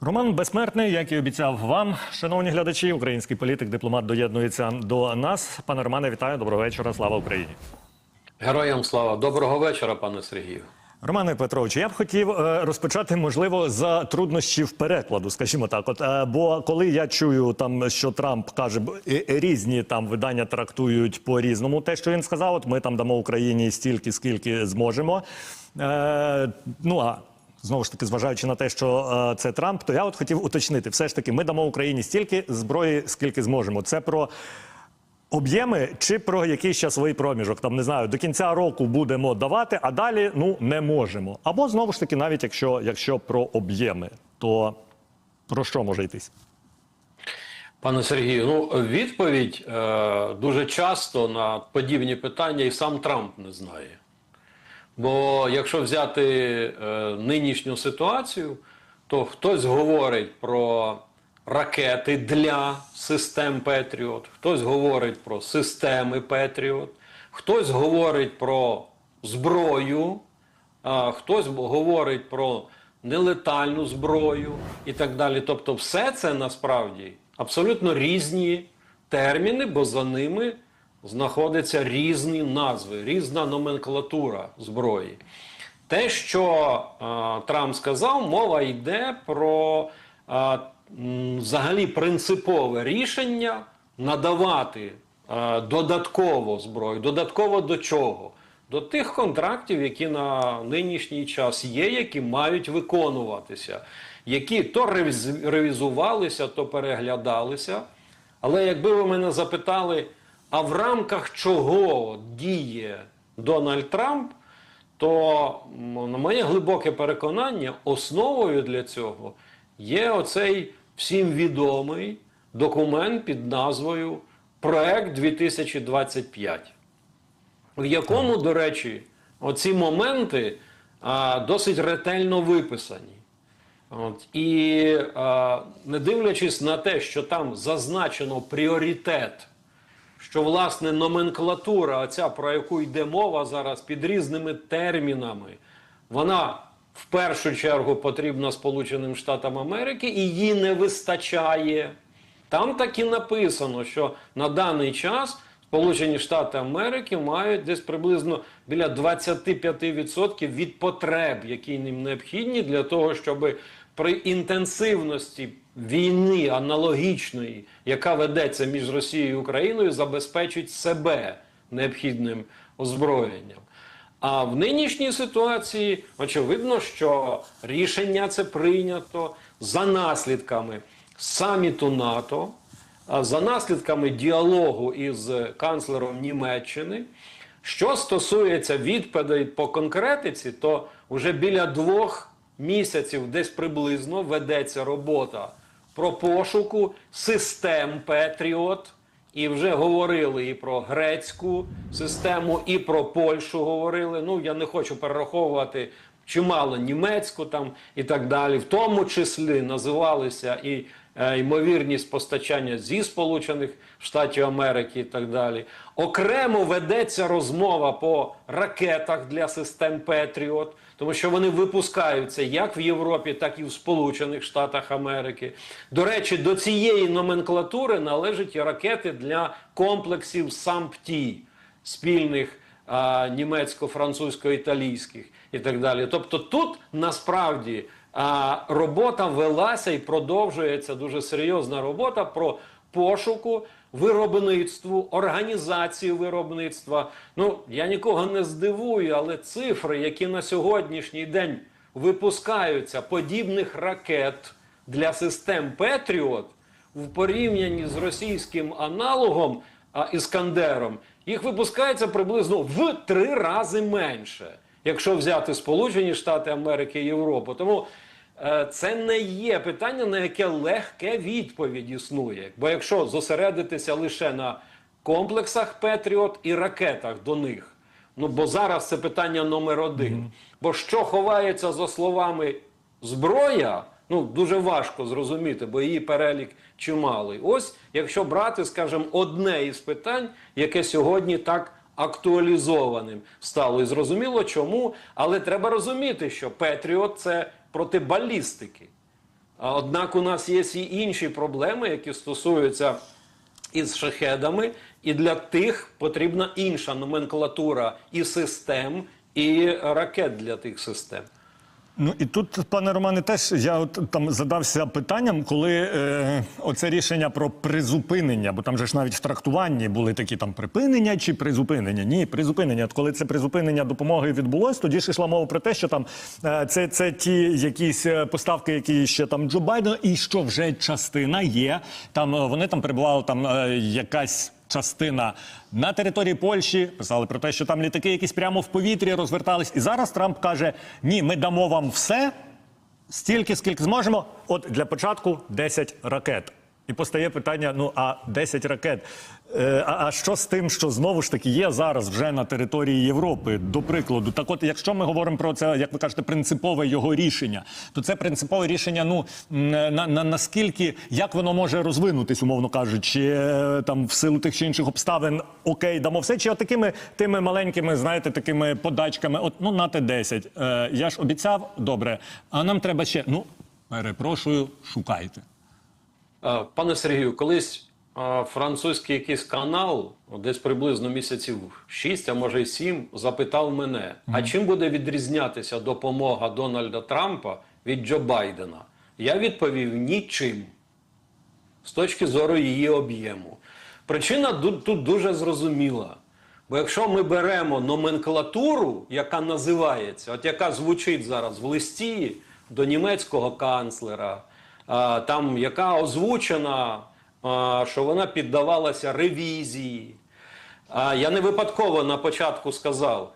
Роман Безсмертний, як і обіцяв вам, шановні глядачі, український політик, дипломат доєднується до нас. Пане Романе, вітаю, доброго вечора. Слава Україні. Героям слава. Доброго вечора, пане Сергію. Романе Петровичу, я б хотів е, розпочати, можливо, за труднощів перекладу, скажімо так. От е, бо коли я чую там, що Трамп каже, е, різні там видання трактують по різному, те, що він сказав, от ми там дамо Україні стільки, скільки зможемо. Е, ну а знову ж таки, зважаючи на те, що е, це Трамп, то я от хотів уточнити, все ж таки, ми дамо Україні стільки зброї, скільки зможемо. Це про. Об'єми чи про якийсь часовий проміжок, там не знаю, до кінця року будемо давати, а далі ну не можемо. Або знову ж таки, навіть якщо, якщо про об'єми, то про що може йтись? Пане Сергію, ну відповідь е, дуже часто на подібні питання і сам Трамп не знає. Бо якщо взяти е, нинішню ситуацію, то хтось говорить про ракети для систем Петріот, хтось говорить про системи Петріот, хтось говорить про зброю, а хтось говорить про нелетальну зброю і так далі. Тобто, все це насправді абсолютно різні терміни, бо за ними знаходяться різні назви, різна номенклатура зброї. Те, що е, Трамп сказав, мова йде про е, взагалі принципове рішення надавати е, додатково зброю. Додатково до чого? До тих контрактів, які на нинішній час є, які мають виконуватися, які то ревізувалися, то переглядалися. Але якби ви мене запитали, а в рамках чого діє Дональд Трамп, то на моє глибоке переконання, основою для цього є оцей всім відомий документ під назвою Проект 2025 в якому, до речі, оці моменти а, досить ретельно виписані. От, і а, не дивлячись на те, що там зазначено пріоритет, що власне номенклатура, оця, про яку йде мова зараз під різними термінами, вона в першу чергу потрібна Сполученим Штатам Америки і її не вистачає. Там так і написано, що на даний час Сполучені Штати Америки мають десь приблизно біля 25% від потреб, які їм необхідні для того, щоб при інтенсивності війни аналогічної, яка ведеться між Росією і Україною, забезпечить себе необхідним озброєнням. А в нинішній ситуації очевидно, що рішення це прийнято за наслідками саміту НАТО, за наслідками діалогу із канцлером Німеччини. Що стосується відповідей по конкретиці, то вже біля двох місяців десь приблизно ведеться робота про пошуку систем Петріот. І вже говорили і про грецьку систему, і про Польщу говорили. Ну я не хочу перераховувати чимало німецьку там і так далі. В тому числі називалися і е, ймовірність постачання зі Сполучених Штатів Америки і так далі. Окремо ведеться розмова по ракетах для систем Петріот, тому що вони випускаються як в Європі, так і в Сполучених Штатах Америки. До речі, до цієї номенклатури належать і ракети для комплексів САМПТІ спільних а, німецько-французько-італійських і так далі. Тобто тут насправді а, робота велася і продовжується дуже серйозна робота про пошуку виробництву, організацію виробництва. Ну я нікого не здивую, але цифри, які на сьогоднішній день випускаються подібних ракет для систем Петріот в порівнянні з російським аналогом а, Іскандером, їх випускається приблизно в три рази менше, якщо взяти Сполучені Штати Америки і Європу. Тому це не є питання, на яке легке відповідь існує. Бо якщо зосередитися лише на комплексах Петріот і ракетах до них, ну бо зараз це питання номер один. Бо що ховається за словами зброя, ну дуже важко зрозуміти, бо її перелік чималий. Ось якщо брати, скажімо, одне із питань, яке сьогодні так актуалізованим стало. І зрозуміло чому, але треба розуміти, що Петріот це проти балістики. Однак у нас є і інші проблеми, які стосуються із шахедами, і для тих потрібна інша номенклатура і систем, і ракет для тих систем. Ну і тут, пане Романе, теж я от там задався питанням, коли е, оце рішення про призупинення, бо там же ж навіть в трактуванні були такі там припинення чи призупинення. Ні, призупинення. От коли це призупинення допомоги відбулось, тоді ж йшла мова про те, що там е, це, це ті якісь е, поставки, які ще там Джо Байден, і що вже частина є. Там е, вони там перебували там е, якась. Частина на території Польщі писали про те, що там літаки якісь прямо в повітрі розвертались. І зараз Трамп каже: Ні, ми дамо вам все стільки, скільки зможемо. От для початку 10 ракет. І постає питання: ну а 10 ракет. Е, а, а що з тим, що знову ж таки є зараз вже на території Європи, до прикладу? Так, от, якщо ми говоримо про це, як ви кажете, принципове його рішення, то це принципове рішення. Ну м, на, на наскільки як воно може розвинутись, умовно кажучи, е, там в силу тих чи інших обставин, окей, дамо все, чи от такими тими маленькими, знаєте, такими подачками, от ну нате 10. Е, я ж обіцяв, добре, а нам треба ще. Ну перепрошую, шукайте. Е, Пане Сергію, колись е, французький якийсь канал, десь приблизно місяців 6, а може й 7, запитав мене: а чим буде відрізнятися допомога Дональда Трампа від Джо Байдена? Я відповів нічим з точки зору її об'єму. Причина тут дуже зрозуміла. Бо якщо ми беремо номенклатуру, яка називається, от яка звучить зараз в листі до німецького канцлера, там яка озвучена, що вона піддавалася ревізії. Я не випадково на початку сказав: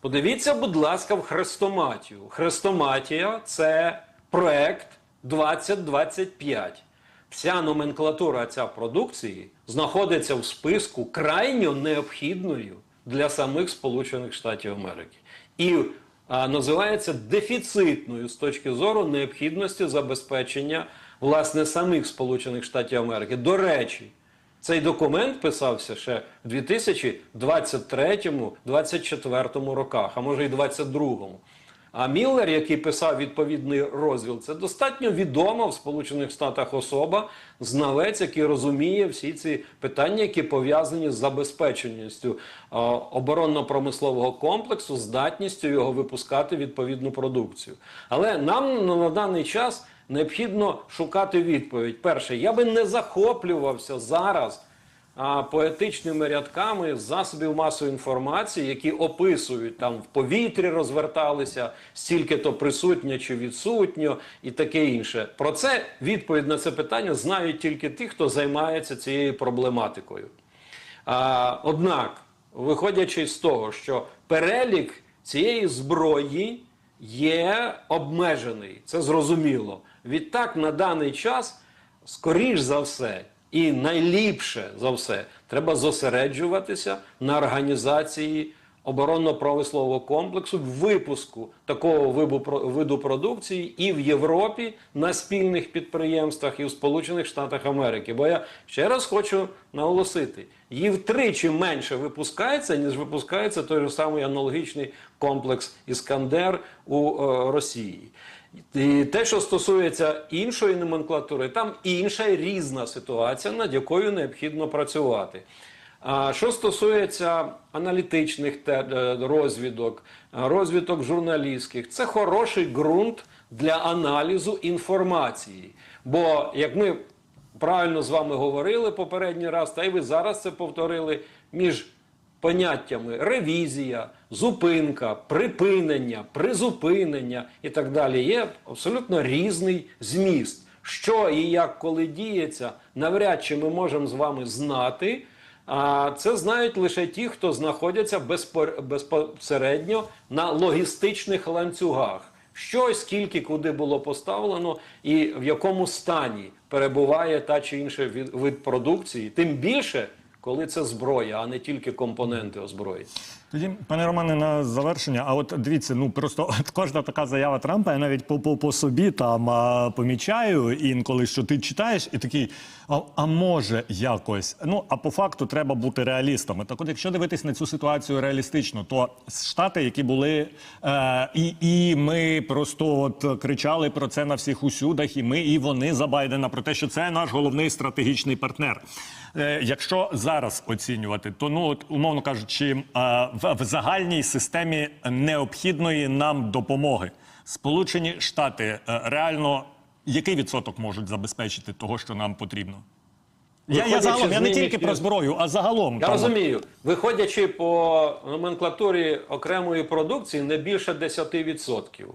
Подивіться, будь ласка, в хрестоматію. Хрестоматія це проект 2025. Вся номенклатура ця продукції знаходиться в списку крайньо необхідною для самих Сполучених Штатів Америки. І а, називається дефіцитною з точки зору необхідності забезпечення власне самих Сполучених Штатів Америки. До речі, цей документ писався ще в 2023-2024 роках, а може й 2022. А Міллер, який писав відповідний розділ, це достатньо відома в Сполучених Штатах особа, знавець, який розуміє всі ці питання, які пов'язані з забезпеченістю оборонно-промислового комплексу, здатністю його випускати відповідну продукцію. Але нам на на даний час необхідно шукати відповідь. Перше, я би не захоплювався зараз а, поетичними рядками засобів масової інформації, які описують там в повітрі розверталися, стільки то присутньо чи відсутньо, і таке інше. Про це відповідь на це питання знають тільки ті, хто займається цією проблематикою. А, однак, виходячи з того, що перелік цієї зброї є обмежений, це зрозуміло. Відтак, на даний час, скоріш за все, і найліпше за все, треба зосереджуватися на організації оборонно-промислового комплексу, випуску такого виду, про- продукції і в Європі на спільних підприємствах, і в Сполучених Штатах Америки. Бо я ще раз хочу наголосити, її втричі менше випускається, ніж випускається той же самий аналогічний комплекс Іскандер у е, Росії. І те, що стосується іншої номенклатури, там інша різна ситуація, над якою необхідно працювати. Що стосується аналітичних е, розвідок, е, розвідок журналістських, це хороший ґрунт для аналізу інформації. Бо як ми правильно з вами говорили попередній раз, та й ви зараз це повторили між поняттями ревізія, зупинка, припинення, призупинення і так далі є абсолютно різний зміст. Що і як коли діється, навряд чи ми можемо з вами знати. А це знають лише ті, хто знаходяться безпор- безпосередньо на логістичних ланцюгах. Що, скільки, куди було поставлено, і в якому стані перебуває та чи інша від- вид продукції, тим більше, коли це зброя, а не тільки компоненти озброєння. Тоді, пане Романе, на завершення. А от дивіться, ну просто от кожна така заява Трампа, я навіть по, по, по собі там а, помічаю інколи, що ти читаєш, і такий, а, а може якось. Ну а по факту треба бути реалістами. Так, от, якщо дивитись на цю ситуацію реалістично, то штати, які були, е, і, і ми просто от кричали про це на всіх усюдах, і ми, і вони за Байдена про те, що це наш головний стратегічний партнер. Е, Якщо зараз оцінювати, то ну от умовно кажучи, е, в, в загальній системі необхідної нам допомоги Сполучені Штати е, реально який відсоток можуть забезпечити того, що нам потрібно? Я, я загалом я не тільки про зброю, а загалом Я там, розумію, виходячи по номенклатурі окремої продукції, не більше 10%.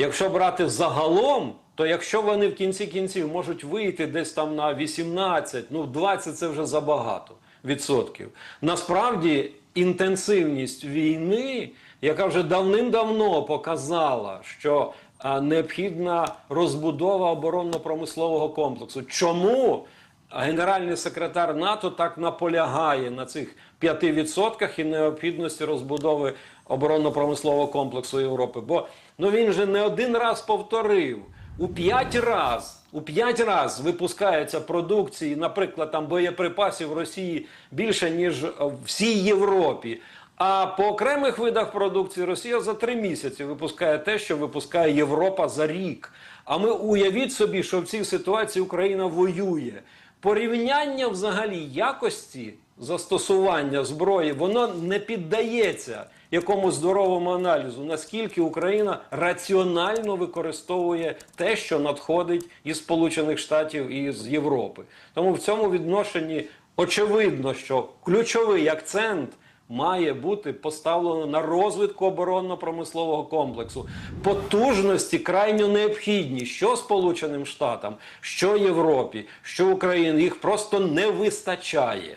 Якщо брати загалом, то якщо вони в кінці кінців можуть вийти десь там на 18, ну 20 це вже забагато відсотків. Насправді інтенсивність війни, яка вже давним-давно показала, що а, необхідна розбудова оборонно-промислового комплексу. Чому? Генеральний секретар НАТО так наполягає на цих 5% і необхідності розбудови оборонно-промислового комплексу Європи. Бо ну він же не один раз повторив. У п'ять раз, у п'ять раз випускається продукції, наприклад, там боєприпасів Росії більше, ніж всій Європі. А по окремих видах продукції Росія за три місяці випускає те, що випускає Європа за рік. А ми уявіть собі, що в цій ситуації Україна воює. Порівняння взагалі якості застосування зброї, воно не піддається якомусь здоровому аналізу, наскільки Україна раціонально використовує те, що надходить із Сполучених Штатів і з Європи. Тому в цьому відношенні очевидно, що ключовий акцент має бути поставлено на розвитку оборонно-промислового комплексу. Потужності крайньо необхідні, що Сполученим Штатам, що Європі, що Україні. Їх просто не вистачає.